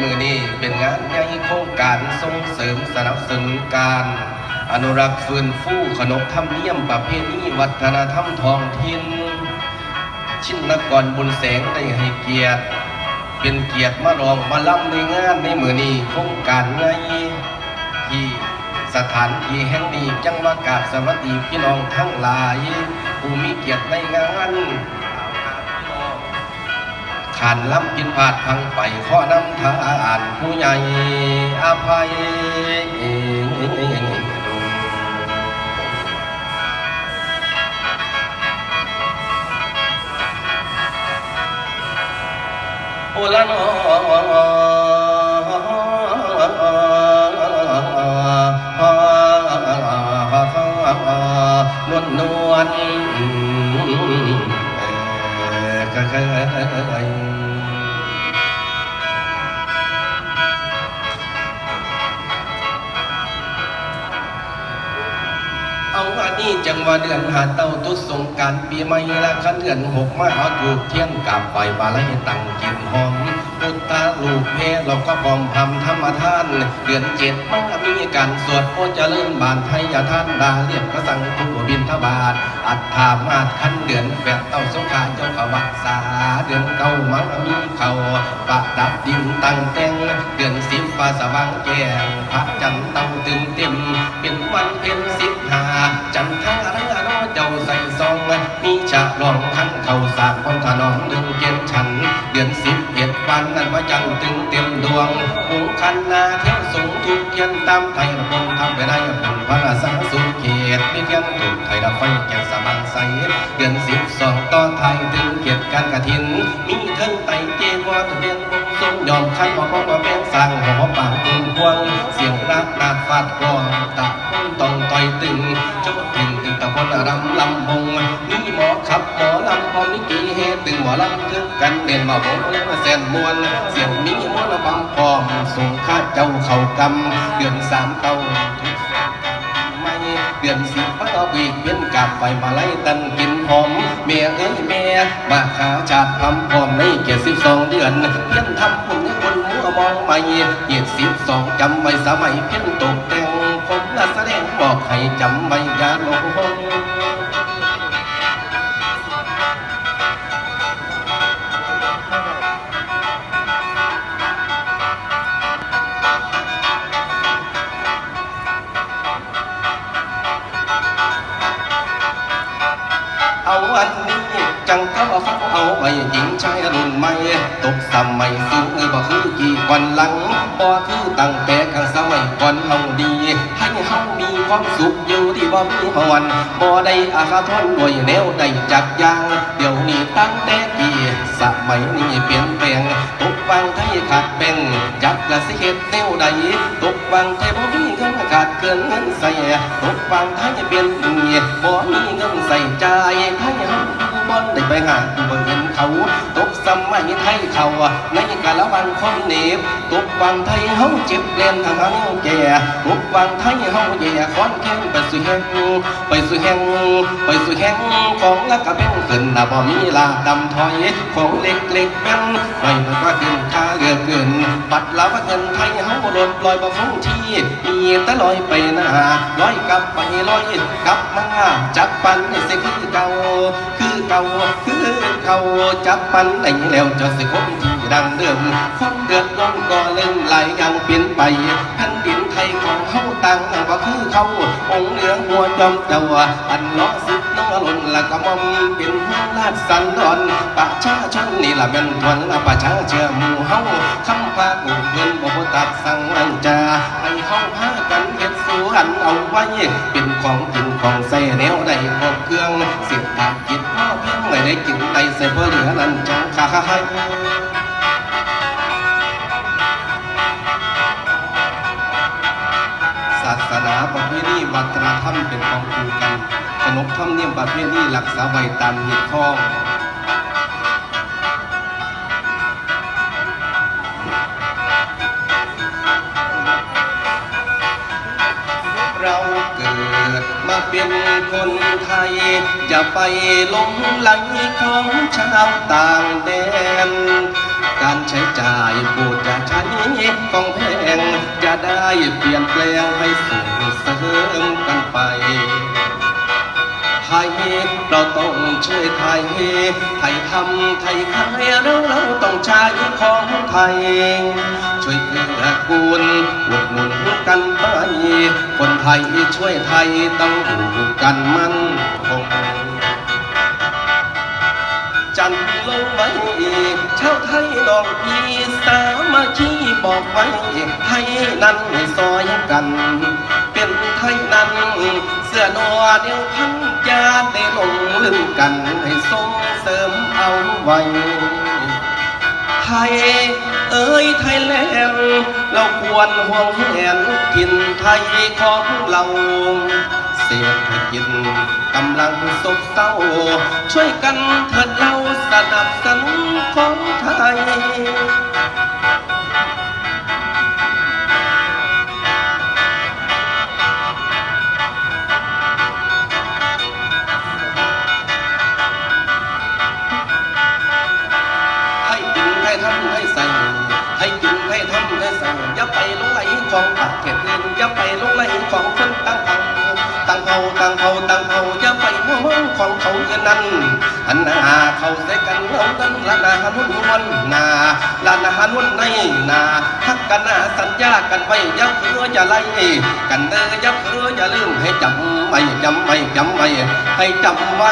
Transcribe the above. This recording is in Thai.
มือนี้เป็นงานใหญ่โครงการส่งเสริมสนับสนุนการ อนุรักษ์ฟื้นฟูขนบธรรมเนียมประเพณีวัฒนธรรมท้องถิ่นชินนกรบุญแสงได้ให้เกียรติ เป็นเกียรติมาลองมาล่ำในงานในมือนี้โครงการใหญ่ที่สถานที่แห่งนี้จังหวากาบสวัสดีพี่น้องทั้งหลาย ผู้มีเกียรติในงาน ขานล้ำกินผาดพังไปข้อน้ำทานผู้ใหญ่อภัยโอละนอนวลนวลเคยเอา อันนี้จังว่าเดือนหาเต้าตุดสงการปีใหม่ละคันเดือนหกมาเอาถูกเที่ยนกับไฟบาไลตั้งกินหอมพุทธาลูกเพเราก็พร้อมทำธรรมทาน เดือนเจ็ดมันมีการสวดโอเริญบานไทยท่านดาเรียบพระสังฆูบินทบาท อัฏฐามาคันเดือนแปดเต้าสงขารเจ้าขวักษาเดือนเก้ามังมีเขาปะดับดินตั้งแต่งเดือนสิบฟ้าสว่างแจ้งพระจันทร์เต้าตึงเต็มเป็นวันเพ็ญสิบ จันทราเรือน้อเจ้าใส่ซองมีฉากรองขันเข่าสากคนถนอมดึงเกณฑ์ฉัน เดือนสิบเอ็ดวันนั้นว่าจันทร์ตึงเต็มดวงหูคันนาเที่ยวสูงทุกเทียนตามไทยระบงทำไปได้ผลพระราชสุเขตมีเทียนถูกไทยดับไฟแก่สมังใสเดือนสิบสองตอนไทยถึงเกียรติการกระถิน มีเทิงไตเจวอทะเบียนบงทรงยอมคันหอพ่อมาเป็นสั่งหอปากตึงพวงเสียงรักนาดฟาดกรองตะต้อง ตึงเจ้าถึงตึงตะพนรำลำบงมี่หมอขับหมอลำพอมิกีเฮตึงหมอลำถึงกันเด่นมาบอกแล้วมาแสนมวนเสียงมีมอลำบำพร้อมส่งข้าเจ้าเข่ากำเดือนสามเต้าไม่เดือนสิบป้าวีกเวียนกับไฟมาไล่ตันกินหอมเมียเอ้ยเมียมาขาชาติทำพร้อมในเกียรสิบสองเดือนเพี้ยนทำปุ่นให้คนมัวมองไม่เกียรสิบสองจำไว้สมัยเพี้ยนตกแต่ง อกให้จำไว้อยา เอาอันนี้จังก็ฟังเอาไว้หญิงชายรุ่นใหม่ตกสมัยสูงบ่คือกี่วันหลังบ่คือตั้งแต่ข้างสมัยก่อนเฮาดี ให้เฮามีความสุขอยู่ที่บ่มีหวนบ่ได้อาฆาตทนด้วยแนวใดจักอย่าง เดี๋ยวนี้ตั้งแต่กี่สมัยนี้เปลี่ยนแปลงตกวางไทยขาดแบ่งจักละสิเฮ็ดแนวใดตกวางไทยบ่มีเงินขาดเกินเงินใส่ตกวางไทยเป็นหนี้บ่มีเงินใส่ใจ ได้ไป กสมัยไทยเขาในกาลวันคนเหน็บตกวางไทยเฮาเจ็บเล่นทางเฮาแก่ตกวางไทยเฮาแย่คอนแค้นไปสู่แห่งไปสู่แห่งไปสู่แห่งของล้วก็เป็นขึ้นนะบ่มีลาดำถอยของเล็กๆเป็นไว้มันก็ขึ้นค่าเรือเกินบัดลาวเงินไทยเฮาลดลอยบ่คงที่มีแต่ลอยไปหน้าลอยกลับไปลอยกลับมาจับปันให้สิคือเก่าคือเก่าคือ เก่าจับปันได้แล้วจะสิคงที่ดังเดิมคนเดือดร้อนก็เริ่มไหลยังเปลี่ยนไปแผ่นดินไทยของเฮาต่างก็คือเขาองค์เหลืองหัวจอมเจ้าอันล้อสิบน้องหล่นละก็มอมเป็นหัวลาดสันดอนประชาชนนี่ละเป็นทวนประชาเชื่อหมู่เฮาคำพากูเงินบ่ตัดสั่งอันจาให้เฮาพากันเฮ็ดสวนเอาไว้เป็น ของกินของใส่แนวใดครบเครื่องเสียทางกินพ่อเพียงไม่ได้กินใดใส่เพื่อเหลือนั้นจังคาให้ศาสนาประเพณีวัฒนธรรมเป็นของคู่กันขนบธรรมเนียมประเพณีหลักษาไว้ตามเหตุข้อ เกิดมาเป็นคนไทยอย่าไปหลงไหลของชาวต่างแดน การใช้จ่ายโปรดจะใช้ของแพง จะได้เปลี่ยนแปลงให้ส่งเสริมกันไปไทยเราต้องช่วยไทย ไทยทำไทยขายเราเราต้องใช้ของไทย ช่วยเกื้อกูลอุดหนุนกันไปคนไทยช่วยไทยต้องอยู่กันมั่นคงจันทร์ลงไว้ชาวไทยดอกพีสามัคคีบอกไว้ไทยนั้นให้ซอยกัน เป็นไทยนั้น เสื้อนัวเดียวพันยาได้ลงลืมกันให้ส่งเสริมเอาไว้ไทย เอ้ยไทยแลนด์เราควรห่วงแหนกินไทยของเรา เศรษฐกิจกำลังซบเศร้า ช่วยกันเถิดเราสนับสนุนของไทยให้กินให้ทำให้ใส่ ให้กินให้ทำให้ใส่อย่าไปลงไหลของปักเก็บเงินอย่าไปลงไหลของคนตั้งเอาตั้งเฮาตั้งเฮาตั้งเฮาอย่าไปมัวเมาของเขาเงินนั้นหันหน้าเขาใส่กันเอากันละนาหันวนวนนาละนาหันวนในนาทักกันนาสัญญากันไว้อย่าเพื่ออย่าไล่กันเด้ออย่าเพื่ออย่าลืมให้จำไว้จำไว้จำไว้ให้จำไว้